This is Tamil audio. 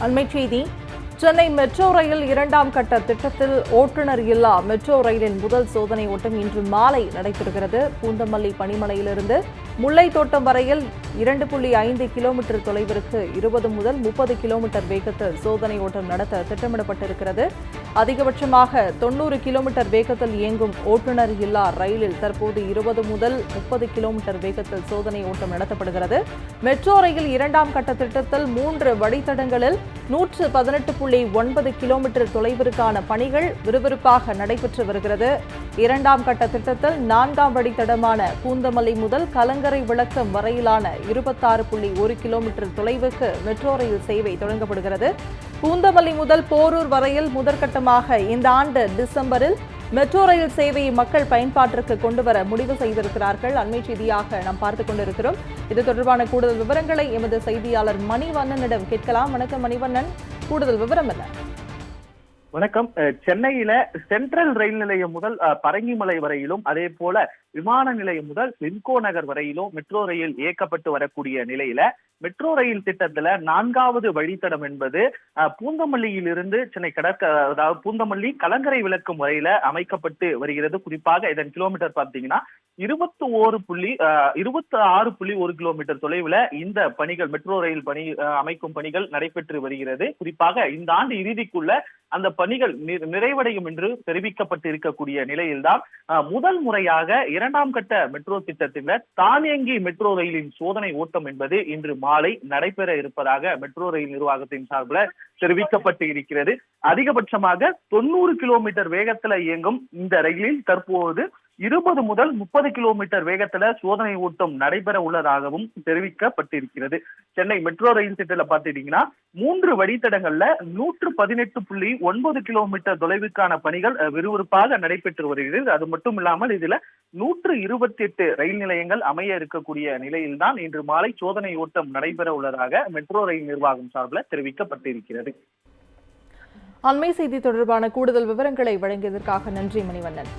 அண்மை செய்தி. சென்னை மெட்ரோ ரயில் இரண்டாம் கட்ட திட்டத்தில் ஓட்டுநர் இல்லா மெட்ரோ ரயிலின் முதல் சோதனை ஓட்டம் இன்று மாலை நடைபெறுகிறது. பூந்தமல்லி முல்லை முல்லைத்தோட்டம் வரையில் இரண்டு புள்ளி ஐந்து கிலோமீட்டர் தொலைவிற்கு இருபது முதல் முப்பது கிலோமீட்டர் வேகத்தில் சோதனை ஓட்டம் நடத்த திட்டமிடப்பட்டிருக்கிறது. அதிகபட்சமாக தொண்ணூறு கிலோமீட்டர் வேகத்தில் இயங்கும் ஓட்டுநர் இல்லா ரயிலில் தற்போது இருபது முதல் முப்பது கிலோமீட்டர் வேகத்தில் சோதனை ஓட்டம் நடத்தப்படுகிறது. மெட்ரோ ரயில் இரண்டாம் கட்ட திட்டத்தில் மூன்று வழித்தடங்களில் நூற்று பதினெட்டு புள்ளி ஒன்பது கிலோமீட்டர் தொலைவிற்கான பணிகள் விறுவிறுப்பாக நடைபெற்று வருகிறது. இரண்டாம் கட்ட திட்டத்தில் நான்காம் வழித்தடமான பூந்தமல்லி முதல் கலங்க கலங்கரை விளக்கம் வரையிலான இருபத்தாறு புள்ளி ஒரு கிலோமீட்டர் தொலைவுக்கு மெட்ரோ ரயில் சேவை தொடங்கப்படுகிறது. பூந்தமல்லி முதல் போரூர் வரையில் முதற்கட்டமாக இந்த ஆண்டு டிசம்பரில் மெட்ரோ ரயில் சேவையை மக்கள் பயன்பாட்டிற்கு கொண்டு வர முடிவு செய்திருக்கிறார்கள். அண்மை செய்தியாக நாம் பார்த்துக் கொண்டிருக்கிறோம். இது தொடர்பான கூடுதல் விவரங்களை எமது செய்தியாளர் மணிவண்ணனிடம் கேட்கலாம். வணக்கம் மணிவண்ணன். கூடுதல் விவரம் என்ன? வணக்கம். சென்னையில சென்ட்ரல் ரயில் நிலையம் முதல் பரங்கிமலை வரையிலும் அதே போல விமான நிலையம் முதல் சிம்கோ நகர் வரையிலும் மெட்ரோ ரயில் இயக்கப்பட்டு வரக்கூடிய நிலையில மெட்ரோ ரயில் திட்டத்துல நான்காவது வழித்தடம் என்பது பூந்தமல்லியிலிருந்து சென்னை கடற்க அதாவது பூந்தமல்லி கலங்கரை விளக்கும் வரையில அமைக்கப்பட்டு வருகிறது. குறிப்பாக இதன் கிலோமீட்டர் பார்த்தீங்கன்னா இருபத்தி ஓரு புள்ளி இருபத்தி ஆறு புள்ளி ஒரு கிலோமீட்டர் தொலைவுல இந்த பணிகள் மெட்ரோ ரயில் பணி அமைக்கும் பணிகள் நடைபெற்று வருகிறது. குறிப்பாக இந்த ஆண்டு இறுதிக்குள்ள அந்த பணிகள் நிறைவடையும் என்று தெரிவிக்கப்பட்டு இருக்கக்கூடிய நிலையில்தான் முதல் முறையாக இரண்டாம் கட்ட மெட்ரோ திட்டத்தில் தானியங்கி மெட்ரோ ரயிலின் சோதனை ஓட்டம் என்பது இன்று மாலை நடைபெற இருப்பதாக மெட்ரோ ரயில் நிர்வாகத்தின் சார்பில் தெரிவிக்கப்பட்டு இருக்கிறது. அதிகபட்சமாக தொண்ணூறு கிலோமீட்டர் வேகத்துல இயங்கும் இந்த ரயிலில் தற்போது இருபது முதல் முப்பது கிலோமீட்டர் வேகத்துல சோதனை ஓட்டம் நடைபெற உள்ளதாகவும் தெரிவிக்கப்பட்டிருக்கிறது. சென்னை மெட்ரோ ரயில் திட்டத்துல பாத்துட்டீங்கன்னா மூன்று வழித்தடங்கள்ல நூற்று பதினெட்டு புள்ளி ஒன்பது கிலோமீட்டர் தொலைவுக்கான பணிகள் விறுவிறுப்பாக நடைபெற்று வருகிறது. அது மட்டும் இல்லாமல் இதுல நூற்று இருபத்தி எட்டு ரயில் நிலையங்கள் அமைய இருக்கக்கூடிய நிலையில்தான் இன்று மாலை சோதனை ஓட்டம் நடைபெற உள்ளதாக மெட்ரோ ரயில் நிர்வாகம் சார்பில் தெரிவிக்கப்பட்டிருக்கிறது. அண்மை செய்தி தொடர்பான கூடுதல் விவரங்களை வழங்கியதற்காக நன்றி மணிவண்ணன்.